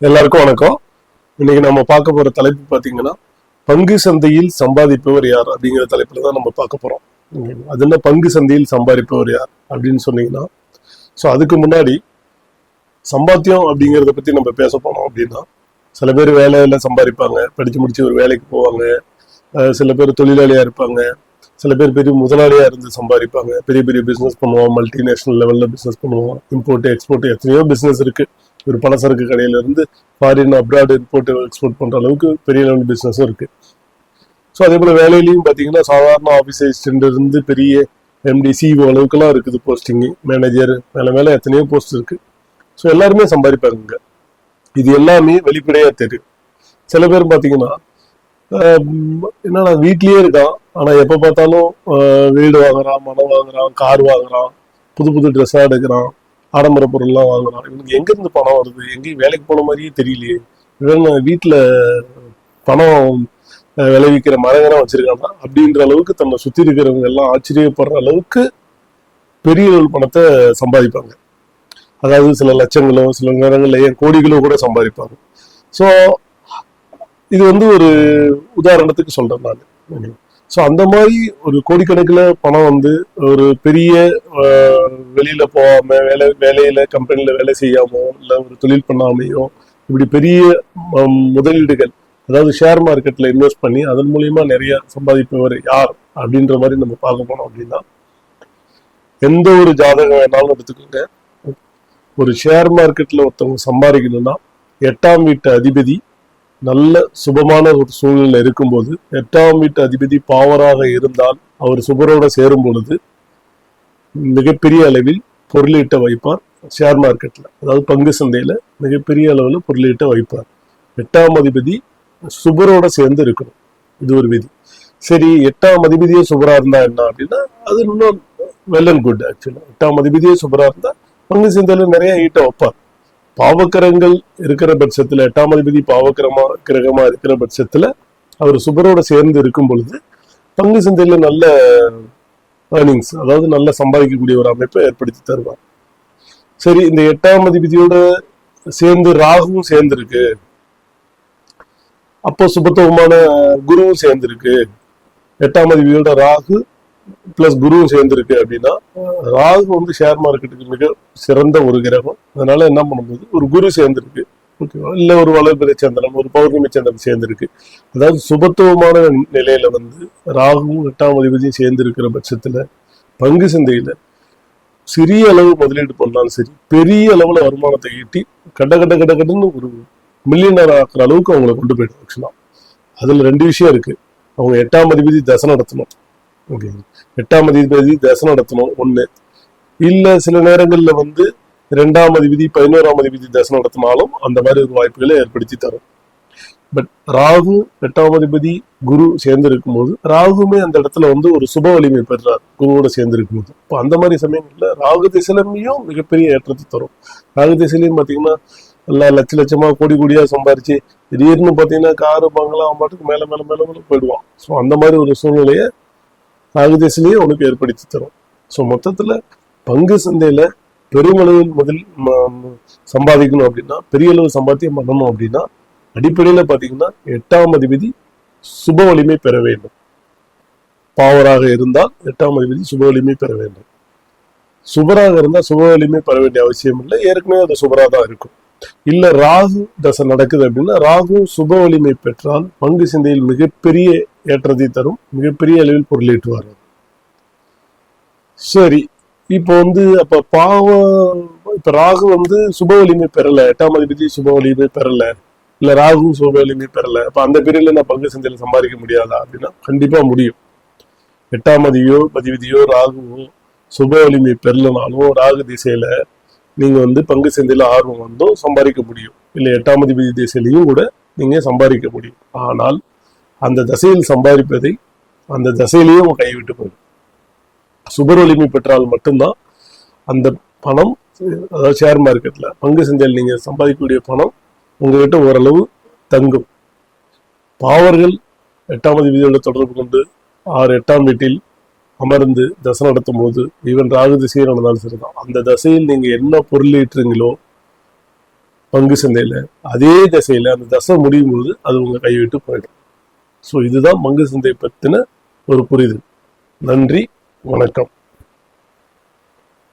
எல்லாருக்கும் வணக்கம். இன்னைக்கு நம்ம பார்க்க போற தலைப்பு பாத்தீங்கன்னா பங்கு சந்தையில் சம்பாதிப்பவர் யார் அப்படிங்கிற தலைப்புல தான் நம்ம பார்க்க போறோம். அது என்ன பங்கு சந்தையில் சம்பாதிப்பவர் யார் அப்படின்னு சொன்னீங்கன்னா ஸோ அதுக்கு முன்னாடி சம்பாத்தியம் அப்படிங்கிறத பத்தி நம்ம பேச போனோம் அப்படின்னா சில பேர் வேலையில சம்பாதிப்பாங்க படிச்சு முடிச்சு ஒரு வேலைக்கு போவாங்க சில பேர் தொழிலாளியா இருப்பாங்க சில பேர் பெரிய முதலாளியா இருந்து சம்பாதிப்பாங்க பெரிய பெரிய பிசினஸ் பண்ணுவோம் மல்டிநேஷனல் லெவல்ல பிசினஸ் பண்ணுவோம் இம்போர்ட் எக்ஸ்போர்ட் எத்தனையோ பிசினஸ் இருக்கு. ஒரு பலசரக்கு கடையில இருந்து ஃபாரின் அப்ராட் இம்போர்ட் எக்ஸ்போர்ட் பண்ற அளவுக்கு பெரிய லெவல் பிஸ்னஸும் இருக்கு. ஸோ அதே போல வேலையிலையும் பாத்தீங்கன்னா சாதாரண ஆஃபீஸ் அசிஸ்டன்ட் இருந்து பெரிய எம்டி சிஓ அளவுக்குலாம் இருக்குது போஸ்டிங்கு மேனேஜர் மேல மேல எத்தனையோ போஸ்ட் இருக்கு. ஸோ எல்லாருமே சம்பாதிப்பாருங்க இது எல்லாமே வெளிப்படையாக தெரியும். சில பேர் பாத்தீங்கன்னா ஆஹ் என்னன்னா வீட்லயே இருக்கான். ஆனா எப்போ பார்த்தாலும் ஆஹ் வீடு வாங்குறான் மனம் வாங்குறான் கார் வாங்குறான் புது புது ட்ரெஸ்ஸாக எடுக்கிறான். ஆடம்பர பொருள்லாம் வாங்குறான். இவனுக்கு எங்க இருந்து பணம் வருது? எங்கேயும் வேலைக்கு போன மாதிரியே தெரியலையே. இவன் வீட்டுல பணம் விளைவிக்கிற மரங்கரம் வச்சிருக்கானா? அப்படின்ற அளவுக்கு தன்னை சுத்தி இருக்கிறவங்க எல்லாம் ஆச்சரியப்படுற அளவுக்கு பெரிய அளவு பணத்தை சம்பாதிப்பாங்க. அதாவது சில லட்சங்களோ சில நேரங்களில் ஏன் கோடிகளோ கூட சம்பாதிப்பாங்க. ஸோ இது வந்து ஒரு உதாரணத்துக்கு சொல்கிறேன் நான். ஸோ அந்த மாதிரி ஒரு கோடிக்கணக்கில் பணம் வந்து ஒரு பெரிய ஆஹ், வெளியில போகாம வேலை வேலையில கம்பெனியில வேலை செய்யாமோ இல்லை ஒரு தொழில் பண்ணாமையோ இப்படி பெரிய முதலீடுகள் அதாவது ஷேர் மார்க்கெட்ல இன்வெஸ்ட் பண்ணி அதன் மூலியமா நிறைய சம்பாதிப்பவர் யார் அப்படின்ற மாதிரி நம்ம பார்க்க போனோம் அப்படின்னா எந்த ஒரு ஜாதகம் வேணாலும் எடுத்துக்கோங்க. ஒரு ஷேர் மார்க்கெட்ல ஒருத்தவங்க சம்பாதிக்கணும்னா எட்டாம் வீட்டு அதிபதி நல்ல சுபமான ஒரு சூழ்நிலை இருக்கும்போது எட்டாம் வீட்டு அதிபதி பாவராக இருந்தால் அவர் சுபரோட சேரும் பொழுது மிகப்பெரிய அளவில் பொருளீட்ட வைப்பார் ஷேர் மார்க்கெட்ல. அதாவது பங்கு சந்தையில மிகப்பெரிய அளவில் பொருளீட்ட வைப்பார். எட்டாம் அதிபதி சுபரோட சேர்ந்து இருக்கணும். இது ஒரு விதி. சரி எட்டாம் அதிபதியே சுபரா இருந்தா என்ன அப்படின்னா அது இன்னும் வெல் அண்ட் குட் ஆக்சுவலா எட்டாம் அதிபதியே சுபரா இருந்தா பங்கு சந்தையில நிறைய ஈட்ட வைப்பார். பாவக்கரங்கள் இருக்கிற பட்சத்துல எட்டாம் அதிபதி பாவக்கிரமா கிரகமா இருக்கிற பட்சத்துல அவர் சுபரோட சேர்ந்து இருக்கும் பொழுது பங்கு சந்தையில நல்ல ஏர்னிங்ஸ் அதாவது நல்ல சம்பாதிக்கக்கூடிய ஒரு அமைப்பை ஏற்படுத்தி தருவார். சரி இந்த எட்டாம் அதிபதியோட சேர்ந்து ராகுவும் சேர்ந்திருக்கு. அப்போ சுபத்துவமான குருவும் சேர்ந்திருக்கு. எட்டாம் அதிபதியோட ராகு பிளஸ் குருவும் சேர்ந்திருக்கு அப்படின்னா ராகு வந்து ஷேர் மார்க்கெட்டுக்கு மிக சிறந்த ஒரு கிரகம். அதனால என்ன பண்ணும்போது ஒரு குரு சேர்ந்திருக்கு. ஓகேவா இல்ல ஒரு வளர்பிறை சந்திரன் ஒரு பௌர்ணமி சந்திரன் சேர்ந்திருக்கு. அதாவது சுபத்துவமான நிலையில வந்து ராகுவும் எட்டாம் அதிபதியும் சேர்ந்து இருக்கிற பட்சத்துல பங்கு சந்தையில சிறிய அளவு முதலீடு பண்ணாலும் சரி பெரிய அளவுல வருமானத்தை ஈட்டி கட்ட கட்ட கட கடன்னு ஒரு மில்லியனர் ஆக்குற அளவுக்கு அவங்கள கொண்டு போயிட்டு ஆக்சுவலா. அதுல ரெண்டு விஷயம் இருக்கு. அவங்க எட்டாம் அதிபதி தசை நடத்தணும். ஓகே. எட்டாம் அதிபதி தசை நடத்தணும் ஒண்ணு. இல்ல சில நேரங்கள்ல வந்து ரெண்டாம் அதிபதி பதினோராம் அதிபதி தசை நடத்தினாலும் அந்த மாதிரி ஒரு வாய்ப்புகளை ஏற்படுத்தி தரும். பட் ராகு எட்டாம் அதிபதி குரு சேர்ந்து இருக்கும்போது ராகுமே அந்த இடத்துல வந்து ஒரு சுப வலிமை பெறுறார் குருவோட சேர்ந்து இருக்கும்போது இப்போ அந்த மாதிரி சமயங்கள்ல ராகு திசையிலையும் மிகப்பெரிய ஏற்றத்தை தரும். ராகு திசையிலையும் பாத்தீங்கன்னா எல்லாம் லட்ச லட்சமா கோடி கோடியா சம்பாரிச்சு திடீர்னு பாத்தீங்கன்னா காரு பங்களா பாட்டுக்கு மேல மேல மேல மேல போயிடுவான். ஸோ அந்த மாதிரி ஒரு சூழ்நிலையை ராகு உனக்கு ஏற்படுத்தி தரும். ஸோ மொத்தத்துல பங்கு சந்தையில பெருமளவில் முதல் ம- சம்பாதிக்கணும் அப்படின்னா பெரிய அளவு சம்பாத்தியம் பண்ணணும் அப்படின்னா அடிப்படையில பாத்தீங்கன்னா எட்டாம் அதிபதி சுப வலிமை பெற வேண்டும். பாவராக இருந்தால் எட்டாம் அதிபதி சுப வலிமை பெற வேண்டும். சுபராக இருந்தால் சுப வலிமை பெற வேண்டிய அவசியம் இல்லை. ஏற்கனவே அது சுபராக தான் இருக்கும். இல்ல ராகு தசை நடக்குது அப்படின்னா ராகு சுப வலிமை பெற்றால் பங்கு சந்தையில் மிகப்பெரிய ஏற்றத்தை தரும் மிகப்பெரிய அளவில் பொருளீட்டுவார் சரி இப்போ வந்து அப்ப பாவம் இப்ப ராகு வந்து சுப வலிமை பெறல எட்டாம் அதிபதி சுப வலிமை பெறல இல்ல ராகு சுப வலிமை பெறல அப்ப அந்த பீரியட்ல நான் பங்கு சந்தையில சம்பாதிக்க முடியாதா அப்படின்னா கண்டிப்பா முடியும். எட்டாம் அதிபதியோ பதிவதியோ ராகுவோ சுப வலிமை பெறலனாலும் ராகு திசையில நீங்கள் வந்து பங்கு சந்தையில் ஆர்வம் வந்தோ சம்பாதிக்க முடியும். இல்லை எட்டாம் அதிபதி திசையிலையும் கூட நீங்கள் சம்பாதிக்க முடியும். ஆனால் அந்த தசையில் சம்பாதிப்பதை அந்த தசையிலேயே உங்க கைவிட்டு போயிடும். சுபர் வலிமை பெற்றால் மட்டும்தான் அந்த பணம் அதாவது ஷேர் மார்க்கெட்டில் பங்கு சந்தையில் நீங்கள் சம்பாதிக்கக்கூடிய பணம் உங்ககிட்ட ஓரளவு தங்கும். பாவர்கள் எட்டாம் அதிபதியோட தொடர்பு கொண்டு ஆறு எட்டாம் வீட்டில் அமர்ந்து தசை நடத்தும் போது ஈவன் ராகு திசையில் நடந்தாலும் சரிதான். அந்த தசையில் நீங்க என்ன பொருளீட்டுறீங்களோ பங்கு சந்தையில அதே திசையில அந்த தசை முடியும் போது அது உங்க கைவிட்டு போயிடும். ஸோ இதுதான் பங்கு சந்தை பற்றின ஒரு புரிதல். நன்றி வணக்கம்.